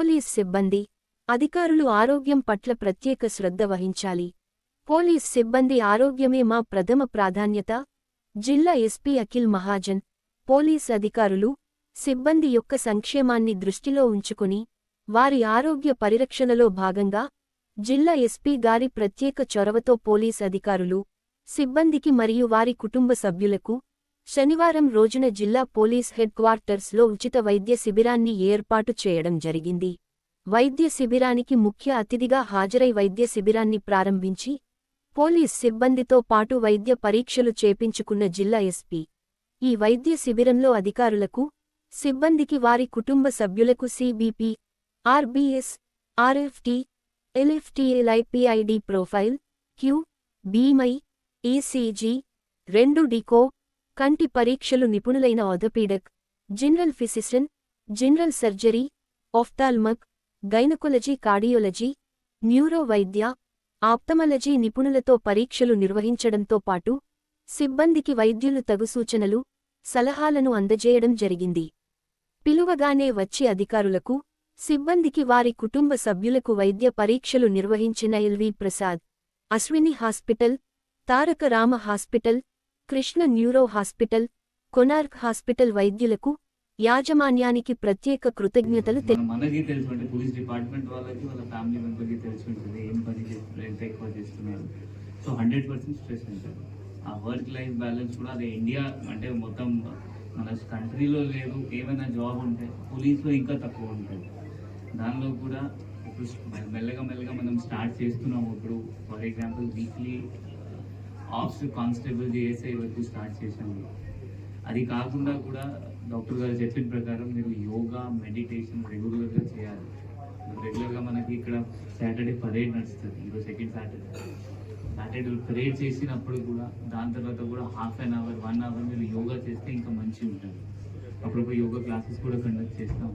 Police సిబ్బంది అధికారులు ఆరోగ్యం పట్ల ప్రత్యేక శ్రద్ధ వహించాలి. పోలీస్ సిబ్బంది ఆరోగ్యమే మా ప్రథమ ప్రాధాన్యత. జిల్లా ఎస్పీ అఖిల్ మహాజన్ పోలీస్ అధికారులు సిబ్బంది యొక్క సంక్షేమాన్ని దృష్టిలో ఉంచుకుని వారి ఆరోగ్య పరిరక్షణలో భాగంగా జిల్లా ఎస్పీ గారి ప్రత్యేక చొరవతో పోలీస్ అధికారులు సిబ్బందికి మరియు వారి కుటుంబ సభ్యులకు శనివారం రోజున జిల్లా పోలీస్ హెడ్ క్వార్టర్స్లో ఉచిత వైద్య శిబిరాన్ని ఏర్పాటు చేయడం జరిగింది. వైద్య శిబిరానికి ముఖ్య అతిథిగా హాజరై వైద్య శిబిరాన్ని ప్రారంభించి పోలీస్ సిబ్బందితో పాటు వైద్య పరీక్షలు చేపించుకున్న జిల్లా ఎస్పీ. ఈ వైద్య శిబిరంలో అధికారులకు సిబ్బందికి వారి కుటుంబ సభ్యులకు CBP RBS RFT LFT lipid profile queue బీమై ఈసీజీ రెండు డికో కంటి పరీక్షలు నిపుణులైన orthopaedic general physician general surgery ophthalmic gynaecology cardiology neuro వైద్య ఆప్తమలజీ నిపుణులతో పరీక్షలు నిర్వహించడంతో పాటు సిబ్బందికి వైద్యులు తగు సూచనలు సలహాలను అందజేయడం జరిగింది. పిలువగానే వచ్చి అధికారులకు సిబ్బందికి వారి కుటుంబ సభ్యులకు వైద్య పరీక్షలు నిర్వహించిన LV Prasad Ashwini hospital Taraka Rama hospital Krishna neuro hospital Konark hospital వైద్యులకు యాజమాన్యానికి ప్రత్యేక కృతజ్ఞతలు మనకి తెలిసి అంటే పోలీస్ డిపార్ట్మెంట్ వాళ్ళకి వాళ్ళ ఫ్యామిలీ మెంబర్కి తెలిసి ఉంటుంది ఏం పని ఎంత ఎక్కువ చేస్తున్నారు. సో హండ్రెడ్ పర్సెంట్ స్ట్రెస్ ఉంటుంది ఆ వర్క్ లైఫ్ బ్యాలెన్స్ కూడా అదే ఇండియా అంటే మొత్తం మన కంట్రీలో లేదు ఏమైనా జాబ్ ఉంటే పోలీస్లో ఇంకా తక్కువ ఉంటుంది దానిలో కూడా ఇప్పుడు మెల్లగా మెల్లగా మనం స్టార్ట్ చేస్తున్నాము ఇప్పుడు. For example weekly offs constable ASI వరకు స్టార్ట్ చేసాము అది కాకుండా కూడా డాక్టర్ గారు చెప్పిన ప్రకారం మీరు యోగా మెడిటేషన్ రెగ్యులర్గా చేయాలి. రెగ్యులర్గా మనకి ఇక్కడ సాటర్డే పరేడ్ నడుస్తుంది ఈరోజు సెకండ్ సాటర్డే. సాటర్డే పరేడ్ చేసినప్పుడు కూడా దాని తర్వాత కూడా half an hour one hour మీరు యోగా చేస్తే ఇంకా మంచిగా ఉంటుంది. అప్పుడప్పుడు యోగా క్లాసెస్ కూడా కండక్ట్ చేస్తాం.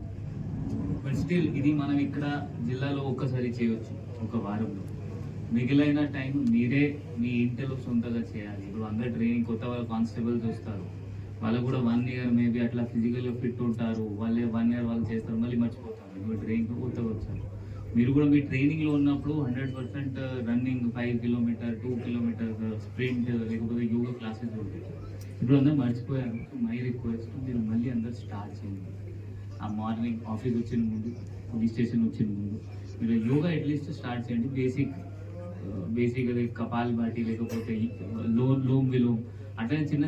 బట్ స్టిల్ ఇది మనం ఇక్కడ జిల్లాలో ఒక్కసారి చేయవచ్చు ఒక వారంలో. మిగిలిన టైం మీరే మీ ఇంటిలో సొంతగా చేయాలి. ఇప్పుడు అందరు ట్రైనింగ్ కొత్త వాళ్ళు కానిస్టేబుల్స్ వస్తారు వాళ్ళు కూడా వన్ ఇయర్ మేబీ అట్లా ఫిజికల్గా ఫిట్ ఉంటారు. వాళ్ళే వన్ ఇయర్ వాళ్ళు చేస్తారు మళ్ళీ మర్చిపోతారు. ఇప్పుడు ట్రైనింగ్ కొత్తగా వచ్చారు. మీరు కూడా మీ ట్రైనింగ్లో ఉన్నప్పుడు hundred percent running five kilometre two kilometre sprint లేకపోతే యోగా క్లాసెస్ ఉంటాయి. ఇప్పుడు అందరూ మర్చిపోయారు. సో మై రిక్వెస్ట్ మీరు మళ్ళీ అందరు స్టార్ట్ చేయండి. ఆ మార్నింగ్ ఆఫీస్ వచ్చిన ముందు పోలీస్ స్టేషన్ వచ్చిన ముందు మీరు యోగా అట్లీస్ట్ స్టార్ట్ చేయండి. బేసిక్ బేసిక్ అదే కపాల్ బాటి లేకపోతే లో లోమ్ విలోమ్ అట్లనే చిన్న